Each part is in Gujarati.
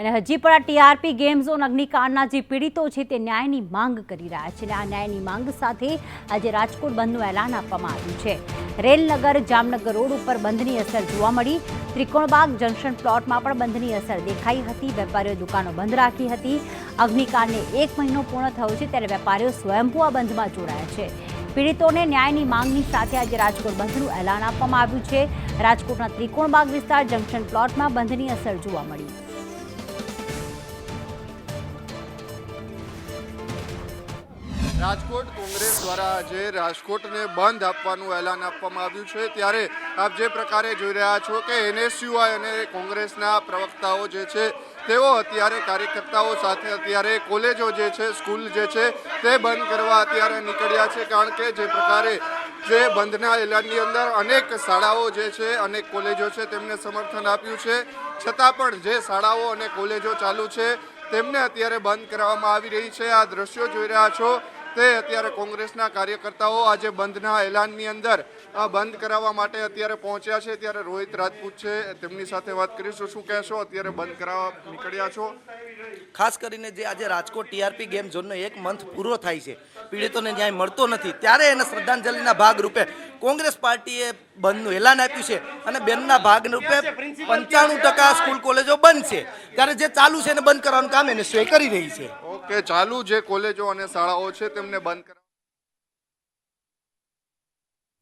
અને હજી પણ આ ટીઆરપી ગેમ ઝોન અગ્નિકાંડના જે પીડિતો છે તે ન્યાયની માંગ કરી રહ્યા છે અને આ ન્યાયની માંગ સાથે આજે રાજકોટ બંધનું એલાન આપવામાં આવ્યું છે. રેલનગર, જામનગર રોડ ઉપર બંધની અસર જોવા મળી. ત્રિકોણબાગ જંકશન પ્લોટમાં પણ બંધની અસર દેખાઈ હતી. વેપારીઓએ દુકાનો બંધ રાખી હતી. અગ્નિકાંડને એક મહિનો પૂર્ણ થયો છે ત્યારે વેપારીઓ સ્વયંભૂ આ બંધમાં જોડાયા છે. પીડિતોને ન્યાયની માંગની સાથે આજે રાજકોટ બંધનું એલાન આપવામાં આવ્યું છે. રાજકોટના ત્રિકોણબાગ વિસ્તાર જંકશન પ્લોટમાં બંધની અસર જોવા મળી. રાજકોટ કોંગ્રેસ દ્વારા આજે રાજકોટને બંધ આપવાનું એલાન આપવામાં આવ્યું છે. ત્યારે આપ જે પ્રકારે જોઈ રહ્યા છો કે એનએસયુઆઈ અને કોંગ્રેસના પ્રવક્તાઓ જે છે, તેઓ અત્યારે કાર્યકર્તાઓ સાથે અત્યારે કોલેજો જે છે, સ્કૂલ જે છે, તે બંધ કરવા અત્યારે નીકળ્યા છે. કારણ કે જે પ્રકારે જે બંધના એલાનની અંદર અનેક શાળાઓ જે છે, અનેક કોલેજો છે, તેમને સમર્થન આપ્યું છે. છતાં પણ જે શાળાઓ અને કોલેજો ચાલુ છે, તેમને અત્યારે બંધ કરવામાં આવી રહી છે. આ દ્રશ્યો જોઈ રહ્યા છો તે અત્યારે કોંગ્રેસના કાર્યકર્તાઓ આજે બંધના એલાનની અંદર, આ બંધ કરાવવા માટે અત્યારે પહોંચ્યા છે. ત્યારે રોહિત રાજપૂત છે, તેમની સાથે વાત કરીશું. શું કહેશો? અત્યારે બંધ કરાવવા નીકળ્યા છો? ખાસ કરીને જે આજે રાજકોટ ટીઆરપી ગેમ ઝોનનો એક મંથ પૂરો થાય છે, પીડિતોને ન્યાય મળતો નથી. ત્યારે એને શ્રદ્ધાંજલિના ભાગરૂપે કોંગ્રેસ પાર્ટીએ બંધનું એલાન આપ્યું છે અને બેનના ભાગરૂપે પંચાણું ટકા સ્કૂલ કોલેજો બંધ છે. ત્યારે જે ચાલુ છે એને બંધ કરવાનું કામ એને સ્વે કરી રહી છે. ઓકે, ચાલુ જે કોલેજો અને શાળાઓ છે તેમને બંધ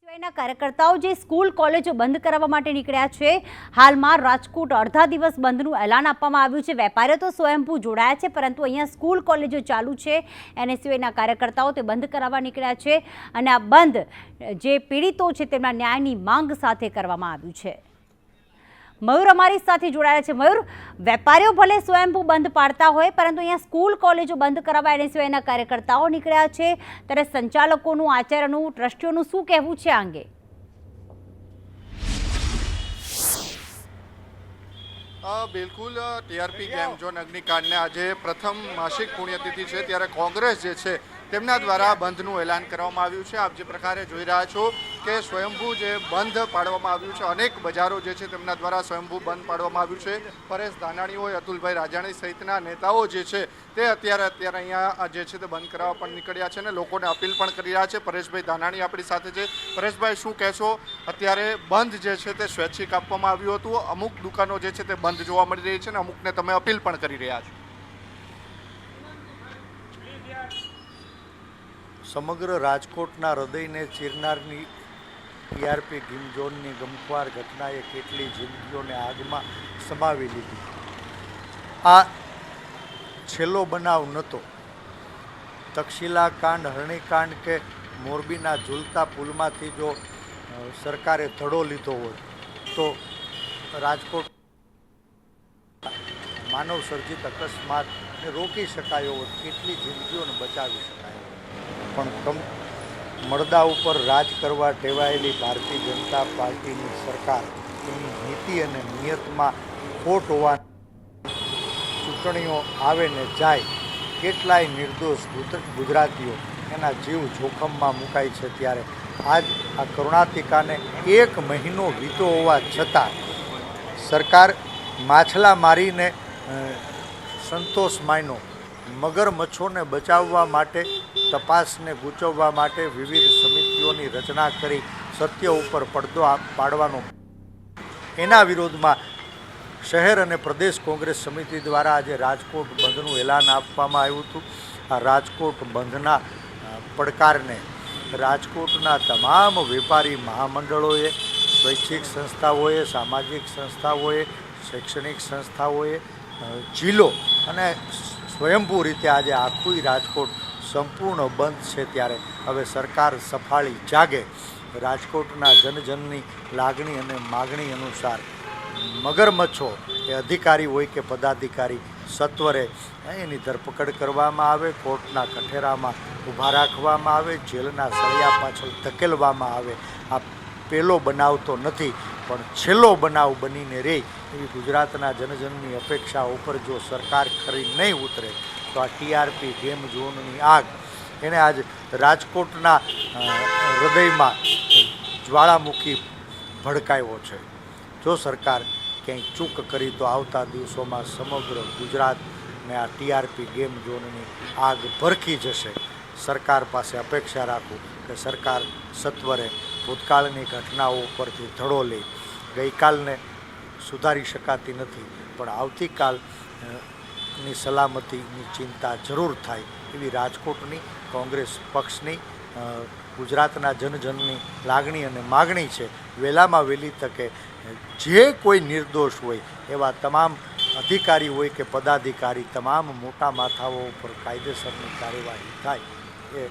સિવાયના કાર્યકર્તાઓ જે સ્કૂલ કોલેજો બંધ કરાવવા માટે નીકળ્યા છે, હાલમાં રાજકોટ અડધા દિવસ બંધનું એલાન આપવામાં આવ્યું છે. વેપારીઓ તો સ્વયંભૂ જોડાયા છે, પરંતુ અહીંયા સ્કૂલ કોલેજો ચાલુ છે. એને સિવાયના કાર્યકર્તાઓ તે બંધ કરાવવા નીકળ્યા છે અને આ બંધ જે પીડિતો છે તેમના ન્યાયની માંગ સાથે કરવામાં આવ્યું છે. મયુર અમારી સાથે જોડાયા છે. મયુર, વેપારીઓ ભલે સ્વયંભૂ બંધ પાડતા હોય, પરંતુ અહીંયા સ્કૂલ, કોલેજો બંધ કરાવવા એને સિવાયના કાર્યકર્તાઓ નીકળ્યા છે. ત્યારે સંચાલકોનું, આચાર્યનું, ટ્રસ્ટીઓનું શું કહેવું છે આ અંગે? બિલકુલ ટીઆરપી ગેમ ઝોન અગ્નિકાંડને આજે પ્રથમ માસિક પુણ્યતિથિ છે. ત્યારે કોંગ્રેસ જે છે તેમના દ્વારા બંધનું એલાન કરવામાં આવ્યું છે. આપ જે પ્રકારે જોઈ રહ્યા છો કે સ્વયંભૂ જે બંધ પાડવામાં આવ્યું છે, અનેક બજારો જે છે તેમના દ્વારા સ્વયંભૂ બંધ પાડવામાં આવ્યું છે. પરેશ ધાનાણી હોય અતુલભાઈ રાજાણી સહિતના નેતાઓ જે છે તે અત્યારે અત્યારે અહીંયા જે છે તે બંધ કરાવવા પણ નીકળ્યા છે અને લોકોને અપીલ પણ કરી રહ્યા છે. પરેશભાઈ ધાનાણી આપણી સાથે છે. પરેશભાઈ, શું કહેશો? અત્યારે બંધ જે છે તે સ્વૈચ્છિક આપવામાં આવ્યું હતું. અમુક દુકાનો જે છે તે બંધ જોવા મળી રહી છે અને અમુકને તમે અપીલ પણ કરી રહ્યા છો. સમગ્ર રાજકોટના હૃદયને ચીરનારની ટીઆરપી ગિમઝોનની ગમખ્વાર ઘટનાએ કેટલી જિંદગીઓને આગમાં સમાવી લીધી. આ છેલ્લો બનાવ નહોતો. તક્ષિલા કાંડ હરણીકાંડ કે મોરબીના ઝૂલતા પુલમાંથી જો સરકારે ધડો લીધો હોય, તો રાજકોટ માનવ સર્જિત અકસ્માતને રોકી શકાયો હોત, કેટલી જિંદગીઓને બચાવી શકાય? પણ મળદા ઉપર રાજ કરવા ટેવાયેલી ભારતીય જનતા પાર્ટીની સરકાર એની નીતિ અને નિયતમાં ખોટ હોવા ચૂંટણીઓ આવે ને જાય કેટલાય નિર્દોષ ગુજરાતીઓ એના જીવ જોખમમાં મુકાય છે ત્યારે. આજ આ કરુણાતિકાને એક મહિનો વીતો હોવા છતાં સરકાર માછલા મારીને સંતોષ માયનો મગરમચ્છોને બચાવવા માટે તપાસને ગૂંચવવા માટે વિવિધ સમિતિઓની રચના કરી સત્ય ઉપર પડદો પાડવાનો. એના વિરોધમાં શહેર અને પ્રદેશ કોંગ્રેસ સમિતિ દ્વારા આજે રાજકોટ બંધનું એલાન આપવામાં આવ્યું હતું. આ રાજકોટ બંધના પડકારને રાજકોટના તમામ વેપારી મહામંડળોએ, સ્વૈચ્છિક સંસ્થાઓએ, સામાજિક સંસ્થાઓએ, શૈક્ષણિક સંસ્થાઓએ જિલ્લો અને સ્વયંભૂ રીતે આજે આખું રાજકોટ સંપૂર્ણ બંધ છે ત્યારે હવે સરકાર સફાળી જાગે. રાજકોટના જનજનની લાગણી અને માગણી અનુસાર મગરમચ્છો એ અધિકારી હોય કે પદાધિકારી સત્વરે એની ધરપકડ કરવામાં આવે, કોર્ટના કઠેરામાં ઊભા રાખવામાં આવે, જેલના સળિયા પાછળ ધકેલવામાં આવે. આ પહેલો બનાવ તો નથી, પણ છેલ્લો બનાવ બનીને રહે એવી ગુજરાતના જનજનની અપેક્ષા ઉપર જો સરકાર ખરી નહીં ઉતરે તો આ ટીઆરપી ગેમ ઝોનની આગ. એણે આજ રાજકોટના હૃદયમાં જ્વાળામુખી ભડકાયો છે. જો સરકાર ક્યાંય ચૂક કરી, તો આવતા દિવસોમાં સમગ્ર ગુજરાતને આ ટીઆરપી ગેમ ઝોનની આગ ભરખી જશે. સરકાર પાસે અપેક્ષા રાખું કે સરકાર સત્વરે ભૂતકાળની ઘટનાઓ ઉપરથી ધડો લે. ગઈકાલને સુધારી શકાતી નથી, પણ આવતીકાલ અ, ની સલામતીની ચિંતા જરૂર થાય એવી રાજકોટની કોંગ્રેસ પક્ષની ગુજરાતના જનજનની લાગણી અને માગણી છે. વહેલામાં વહેલી તકે જે કોઈ નિર્દોષ હોય એવા તમામ અધિકારી હોય કે પદાધિકારી તમામ મોટા માથાઓ ઉપર કાયદેસરની કાર્યવાહી થાય એ